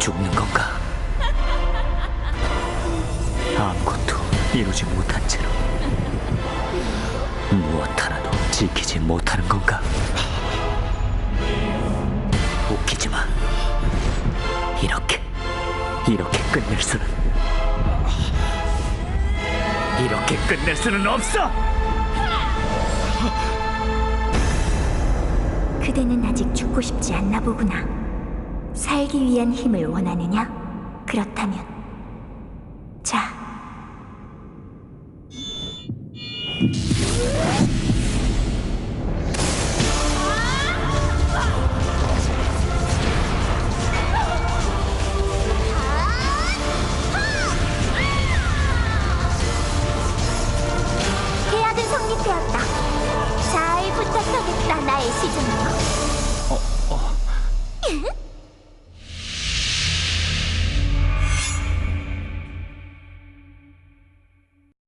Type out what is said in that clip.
죽는 건가? 아무것도 이루지 못한 채로 무엇 하나도 지키지 못하는 건가? 웃기지만 이렇게 이렇게 끝낼 수는 이렇게 끝낼 수는 없어! 그대는 아직 죽고 싶지 않나 보구나. 살기 위한 힘을 원하느냐? 그렇다면 자,